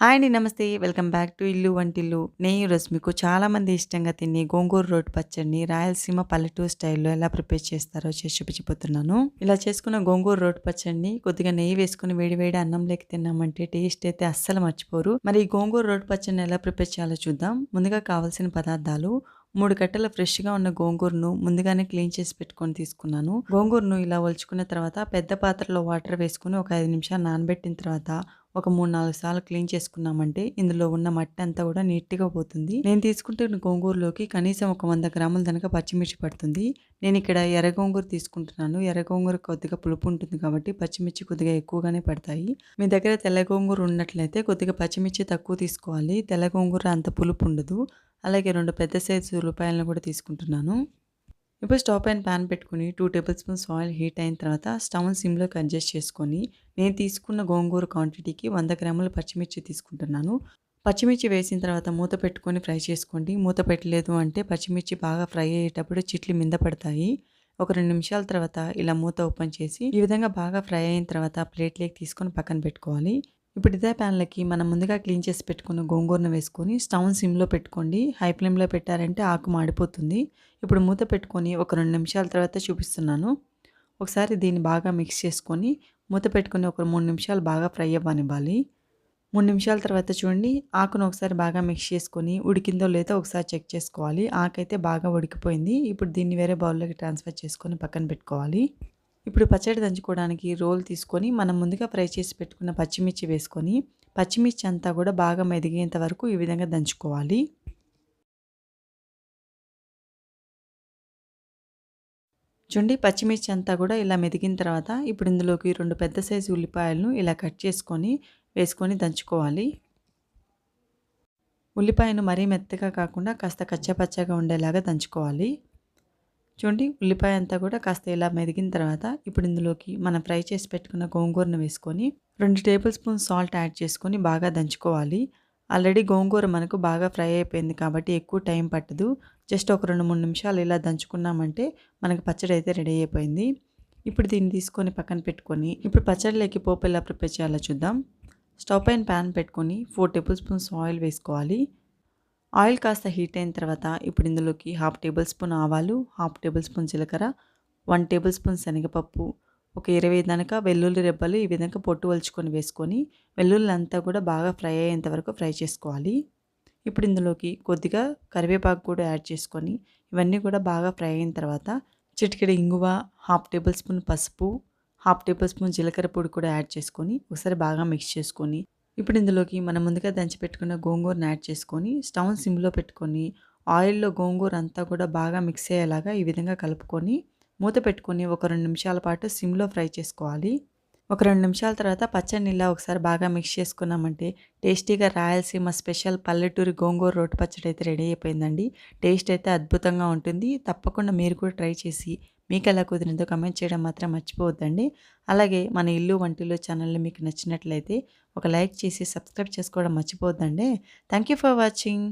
Hi అండి నమస్తే. Welcome back to ఇల్లు వంటిల్లు. నేను రశ్మికు చాలామంది ఇష్టంగా తిని గోంగూర రోడ్ పచ్చడిని రాయలసీమ పల్లెటూరు స్టైల్లో ఎలా ప్రిపేర్ చేస్తారో చేసి చూపించిపోతున్నాను ఇలా చేసుకున్న గోంగూర రోడ్ పచ్చడిని కొద్దిగా నెయ్యి వేసుకుని వేడివేడి అన్నంలోకి తిన్నామంటే టేస్ట్ అయితే అస్సలు మర్చిపోరు. మరి ఈ గోంగూర రోడ్ పచ్చడిని ఎలా ప్రిపేర్ చేయాలో చూద్దాం. ముందుగా కావాల్సిన పదార్థాలు మూడు కట్టెల ఫ్రెష్గా ఉన్న గోంగూరను ముందుగానే క్లీన్ చేసి పెట్టుకొని తీసుకున్నాను. గోంగూరను ఇలా ఒలుచుకున్న తర్వాత పెద్ద పాత్రలో వాటర్ వేసుకుని ఒక ఐదు నిమిషాలు నానబెట్టిన తర్వాత ఒక మూడు నాలుగు సార్లు క్లీన్ చేసుకున్నామంటే ఇందులో ఉన్న మట్టి అంతా కూడా నీట్గా పోతుంది. నేను తీసుకుంటున్న గోంగూరలోకి కనీసం ఒక వంద గ్రాముల తనక పచ్చిమిర్చి పడుతుంది. నేను ఇక్కడ ఎర్ర గోంగూర తీసుకుంటున్నాను. ఎర్ర గోంగూర కొద్దిగా పులుపు ఉంటుంది కాబట్టి పచ్చిమిర్చి కొద్దిగా ఎక్కువగానే పడతాయి. మీ దగ్గర తెల్ల గోంగూర ఉన్నట్లయితే కొద్దిగా పచ్చిమిర్చి తక్కువ తీసుకోవాలి. తెల్ల గోంగూర అంత పులుపు ఉండదు. అలాగే రెండు పెద్ద సైజు ఉల్లిపాయలను కూడా తీసుకుంటున్నాను. ఇప్పుడు స్టవ్ పైన ప్యాన్ పెట్టుకుని two tablespoons oil heat అయిన తర్వాత స్టవ్ సిమ్లోకి అడ్జస్ట్ చేసుకొని నేను తీసుకున్న గోంగూర క్వాంటిటీకి వంద గ్రాముల పచ్చిమిర్చి తీసుకుంటున్నాను. పచ్చిమిర్చి వేసిన తర్వాత మూత పెట్టుకొని ఫ్రై చేసుకోండి. మూత పెట్టలేదు అంటే పచ్చిమిర్చి బాగా ఫ్రై అయ్యేటప్పుడు చిట్లు మింద పడతాయి. ఒక రెండు నిమిషాల తర్వాత ఇలా మూత ఓపెన్ చేసి ఈ విధంగా బాగా ఫ్రై అయిన తర్వాత ప్లేట్లోకి తీసుకొని పక్కన పెట్టుకోవాలి. ఇప్పుడు ఇదే ప్యాన్లకి మనం ముందుగా క్లీన్ చేసి పెట్టుకున్న గోంగూరను వేసుకొని స్టవ్ సిమ్లో పెట్టుకోండి. హై ఫ్లేమ్లో పెట్టారంటే ఆకు మాడిపోతుంది. ఇప్పుడు మూత పెట్టుకొని ఒక రెండు నిమిషాల తర్వాత చూపిస్తున్నాను. ఒకసారి దీన్ని బాగా మిక్స్ చేసుకొని మూత పెట్టుకొని ఒక మూడు నిమిషాలు బాగా ఫ్రై అవ్వనివ్వాలి. మూడు నిమిషాల తర్వాత చూడండి ఆకును ఒకసారి బాగా మిక్స్ చేసుకొని ఉడికిందో లేదో ఒకసారి చెక్ చేసుకోవాలి. ఆకైతే బాగా ఉడికిపోయింది. ఇప్పుడు దీన్ని వేరే బౌల్లోకి ట్రాన్స్ఫర్ చేసుకొని పక్కన పెట్టుకోవాలి. ఇప్పుడు పచ్చడి దంచుకోవడానికి రోల్ తీసుకొని మనం ముందుగా ఫ్రై చేసి పెట్టుకున్న పచ్చిమిర్చి వేసుకొని పచ్చిమిర్చి అంతా కూడా బాగా మెదిగేంత వరకు ఈ విధంగా దంచుకోవాలి. చూడండి పచ్చిమిర్చి అంతా కూడా ఇలా మెదిగిన తర్వాత ఇప్పుడు ఇందులోకి రెండు పెద్ద సైజు ఉల్లిపాయలను ఇలా కట్ చేసుకొని వేసుకొని దంచుకోవాలి. ఉల్లిపాయను మరీ మెత్తగా కాకుండా కాస్త కచ్చపచ్చగా ఉండేలాగా దంచుకోవాలి. చూడండి ఉల్లిపాయ అంతా కూడా కాస్త ఇలా మెదిగిన తర్వాత ఇప్పుడు ఇందులోకి మనం ఫ్రై చేసి పెట్టుకున్న గోంగూరను వేసుకొని రెండు టేబుల్ స్పూన్ సాల్ట్ యాడ్ చేసుకొని బాగా దంచుకోవాలి. ఆల్రెడీ గోంగూర మనకు బాగా ఫ్రై అయిపోయింది కాబట్టి ఎక్కువ టైం పట్టదు. జస్ట్ ఒక రెండు మూడు నిమిషాలు ఇలా దంచుకున్నామంటే మనకు పచ్చడి అయితే రెడీ అయిపోయింది. ఇప్పుడు దీన్ని తీసుకొని పక్కన పెట్టుకొని ఇప్పుడు పచ్చడిలోకి పోపు ఎలా ప్రిపేర్ చేయాలో చూద్దాం. స్టవ్ పైన ప్యాన్ పెట్టుకొని ఫోర్ టేబుల్ స్పూన్స్ ఆయిల్ వేసుకోవాలి. ఆయిల్ కాస్త హీట్ అయిన తర్వాత ఇప్పుడు ఇందులోకి హాఫ్ టేబుల్ స్పూన్ ఆవాలు హాఫ్ టేబుల్ స్పూన్ జీలకర్ర వన్ టేబుల్ స్పూన్ శనగపప్పు ఒక ఇరవై దానిక వెల్లుల్లి రెబ్బలు ఈ విధంగా పొట్టు వలుచుకొని వేసుకొని వెల్లుల్లి అంతా కూడా బాగా ఫ్రై అయ్యేంత వరకు ఫ్రై చేసుకోవాలి. ఇప్పుడు ఇందులోకి కొద్దిగా కరివేపాకు కూడా యాడ్ చేసుకొని ఇవన్నీ కూడా బాగా ఫ్రై అయిన తర్వాత చిటికెడు ఇంగువ హాఫ్ టేబుల్ స్పూన్ పసుపు హాఫ్ టేబుల్ స్పూన్ జీలకర్ర పొడి కూడా యాడ్ చేసుకొని ఒకసారి బాగా మిక్స్ చేసుకొని ఇప్పుడు ఇందులోకి మనం ముందుగా దంచి పెట్టుకున్న గోంగూరను యాడ్ చేసుకొని స్టవ్ సిమ్లో పెట్టుకొని ఆయిల్లో గోంగూర అంతా కూడా బాగా మిక్స్ అయ్యేలాగా ఈ విధంగా కలుపుకొని మూత పెట్టుకొని ఒక రెండు నిమిషాల పాటు సిమ్లో ఫ్రై చేసుకోవాలి. ఒక రెండు నిమిషాల తర్వాత పచ్చడి ఒకసారి బాగా మిక్స్ చేసుకున్నామంటే టేస్టీగా రాయలసీమ స్పెషల్ పల్లెటూరి గోంగూర రోటి పచ్చడి అయితే రెడీ అయిపోయిందండి. టేస్ట్ అయితే అద్భుతంగా ఉంటుంది. తప్పకుండా మీరు కూడా ట్రై చేసి మీకు ఎలా కుదిరిందో కమెంట్ చేయడం మాత్రం మర్చిపోవద్దండి. అలాగే మన ఇల్లు వంటిల్లు ఛానల్ని మీకు నచ్చినట్లయితే ఒక లైక్ చేసి సబ్స్క్రైబ్ చేసుకోవడం మర్చిపోవద్దండి. Thank you for watching